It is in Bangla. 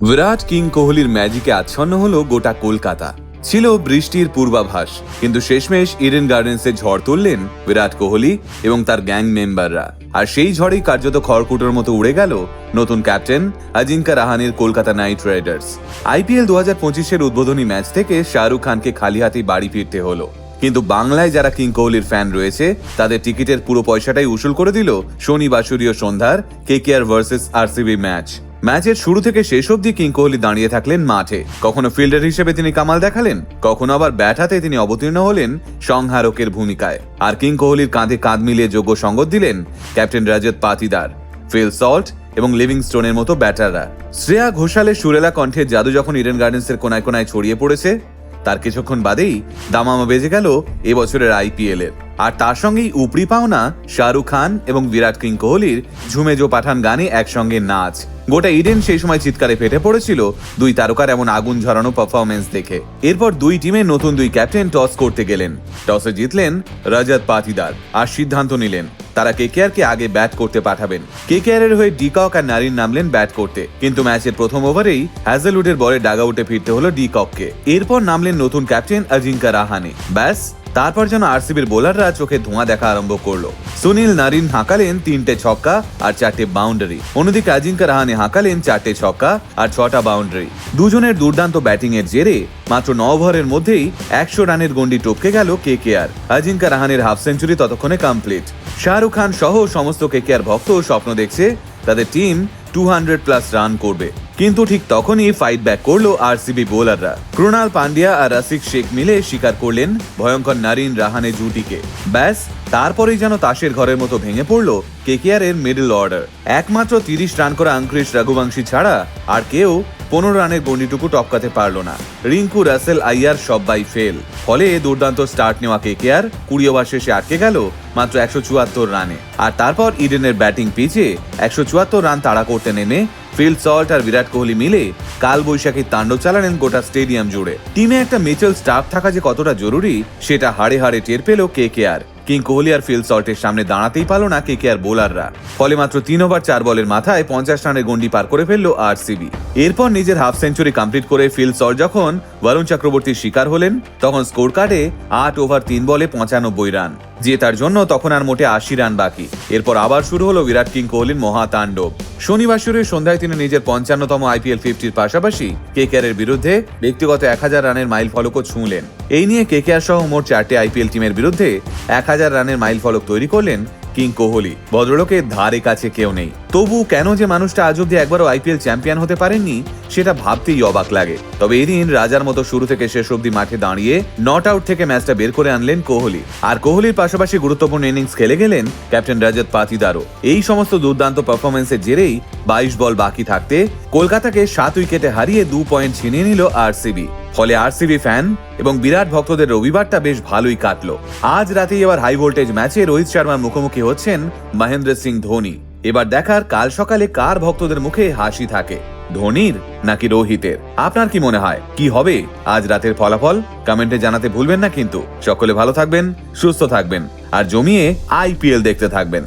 বিরাট কিং কোহলির ম্যাজিকে আচ্ছন্ন হলো গোটা কলকাতা। ছিল বৃষ্টির পূর্বাভাস, কিন্তু শেষমেশ ইডেন গার্ডেন্সে ঝড় তুললেন বিরাট কোহলি এবং তার গ্যাং মেম্বাররা। আর সেই ঝড়েই কার্যত খড়কুটোর মতো উড়ে গেল নতুন ক্যাপ্টেন আজিঙ্কা রাহানের কলকাতা নাইট রাইডার্স। আইপিএল দু হাজার পঁচিশের উদ্বোধনী ম্যাচ থেকে শাহরুখ খানকে খালি হাতেই বাড়ি ফিরতে হলো। কিন্তু বাংলায় যারা কিং কোহলির ফ্যান রয়েছে, তাদের টিকিটের পুরো পয়সাটাই উসুল করে দিল শনি বাসুরীয় সন্ধ্যার কেকেআর ভার্সেস আরসিবি ম্যাচ ম্যাচের শুরু থেকে শেষ অবধি কিং কোহলি দাঁড়িয়ে থাকলেন মাঠে। কখনো ফিল্ডার হিসেবে তিনি কামাল দেখালেন, কখনো আবার ব্যাট হাতে তিনি অবতীর্ণ হলেন সংহারকের ভূমিকায়। আর কিং কোহলির কাঁধে কাঁধ মিলিয়ে যোগ্য সঙ্গত দিলেন captain Rajat Patidar, Phil Salt এবং লিভিং স্টোনের মতো ব্যাটাররা। শ্রেয়া ঘোষালের সুরেলা কণ্ঠে জাদু যখন ইডেন গার্ডেন্সের কোনায় কোনায় ছড়িয়ে পড়েছে, তার কিছুক্ষণ বাদেই দামামা বেজে গেল এবছরের আইপিএল এর আর তার সঙ্গেই উপরি পাওনা শাহরুখ খান এবং বিরাট কিং কোহলির ঝুমেজো পাঠান গানে একসঙ্গে নাচ। গোটা ইডেন সেই সময় চিৎকারে ফেটে পড়েছিল। দুই তারকার এমন আগুন ঝরানো পারফরমেন্স দেখে। এরপর দুই টিমে নতুন দুই ক্যাপ্টেন টস করতে গেলেন। টসে জিতলেন রজত পাতিদার আর সিদ্ধান্ত নিলেন, তারা কেকেআরকে আগে ব্যাট করতে পাঠাবেন। কেকেআর এর হয়ে ডিকক আর নারিন নামলেন ব্যাট করতে। কিন্তু ম্যাচের প্রথম ওভারেই হ্যাজেলউডের বলে ডাগআউটে ফিরতে হলো ডিকককে। এরপর নামলেন নতুন ক্যাপ্টেন অজিঙ্কা রাহানে। ব্যাস তারপর যেন আরসিবির বোলাররা চোখে ধোঁয়া দেখা আরম্ভ করল। সুনীল, নারিন হাঁকালেন তিনটে ছক্কা আর চারটে বাউন্ডারি অন্যদিকে আজিঙ্কা রাহানে হাঁকালেন চারটে ছক্কা আর ছটা বাউন্ডারি দুজনের দুর্দান্ত ব্যাটিং এর জেরে মাত্র ন ওভারের মধ্যেই একশো রানের গন্ডি টপকে গেল কে কে আর আজিঙ্কা রাহানের হাফ সেঞ্চুরি ততক্ষণে কমপ্লিট শাহরুখ খান সহ সমস্ত কে কে আর ভক্ত স্বপ্ন দেখছে তাদের team two hundred plus run করবে। কিন্তু ঠিক তখনই ফাইট ব্যাক করল আরসিবি বোলাররা ক্রুণাল পান্ডিয়া আর রসিক শেখ মিলে স্বীকার করলেন ভয়ঙ্কর নারিন রাহানে জুটিকে। ব্যাস, তারপরেই যেন তাসের ঘরের মতো ভেঙে পড়ল কেকেআর এর মিডল অর্ডার একমাত্র তিরিশ রান করা আঙ্ক্রিশ রঘুবংশী ছাড়া আর কেউ পনেরো রানের গন্ডিটুকু টপকাতে পারল না। রিঙ্কু, রাসেল, আইয়ার সবাই ফেল ফলে দুর্দান্ত স্টার্ট নেওয়া কেকেআর কুড়ি ওভার শেষে আটকে গেল মাত্র একশো চুয়াত্তর রানে। আর তারপর ইডেনের ব্যাটিং পিচে একশো চুয়াত্তর রান তাড়া করতে নেমে ফিল সল্ট আর বিরাট কোহলি মিলে কাল বৈশাখী তাণ্ডব চালালেন গোটা স্টেডিয়াম জুড়ে। টিমে একটা মেচেল স্টাফ থাকা যে কতটা জরুরি, সেটা হাড়ে হাড়ে টের পেল K K R king Kohli আর ফিল সল্টের সামনে দাঁড়াতেই পারল না কে কে আর বোলাররা। ফলে মাত্র তিন ওভার চার বলের মাথায় পঞ্চাশ রানের গন্ডি পার করে ফেলল আর সিবি এরপর নিজের হাফ সেঞ্চুরি কমপ্লিট করে ফিল সল্ট যখন বরুণ চক্রবর্তীর শিকার হলেন, তখন স্কোর কার্ডে আট ওভার তিন বলে পঁচানব্বই রান। জেতার জন্য তখন আর মোটে আশি রান বাকি। এরপর আবার শুরু হলো বিরাট কিং কোহলির মহাতাণ্ডব শনিবার শুরুর সন্ধ্যায় তিনি নিজের পঞ্চান্নতম আইপিএল ফিফটির পাশাপাশি কেকেআর এর বিরুদ্ধে ব্যক্তিগত এক হাজার রানের মাইল ফলকও ছুঁলেন। এই নিয়ে কেকেআর সহ মোট চারটে আইপিএল টিমের বিরুদ্ধে এক হাজার রানের মাইল ফলক তৈরি করলেন কিং কোহলি। ভদ্রলোকের ধারে কাছে কেউ নেই। তবু কেন যে মানুষটা আজ অব্দি একবারও আইপিএল চ্যাম্পিয়ন হতে পারেননি, সেটা ভাবতেই অবাক লাগে। তবে এদিন রাজার মতো শুরু থেকে শেষ অব্দি মাঠে দাঁড়িয়ে নট আউট থেকে ম্যাচটা বের করে আনলেন কোহলি। আর কোহলির পাশাপাশি গুরুত্বপূর্ণ ইনিংস খেলে গেলেন ক্যাপ্টেন রজত পাতিদারও। এই সমস্ত দুর্দান্ত পারফরমেন্সের জেরেই বাইশ বল বাকি থাকতে কলকাতাকে সাত উইকেটে হারিয়ে দু পয়েন্ট ছিনিয়ে নিল আরসিবি। ফলে আরসিবি ফ্যান এবং বিরাট ভক্তদের রবিবারটা বেশ ভালোই কাটলো। আজ রাতেই এবার হাই ভোল্টেজ ম্যাচে রোহিত শর্মার মুখোমুখি হচ্ছেন মহেন্দ্র সিং ধোনি। এবার দেখার কাল সকালে কার ভক্তদের মুখে হাসি থাকে, ধোনির নাকি রোহিতের? আপনার কি মনে হয়, কি হবে আজ রাতের ফলাফল? কমেন্টে জানাতে ভুলবেন না কিন্তু। সকলে ভালো থাকবেন, সুস্থ থাকবেন, আর জমিয়ে আইপিএল দেখতে থাকবেন।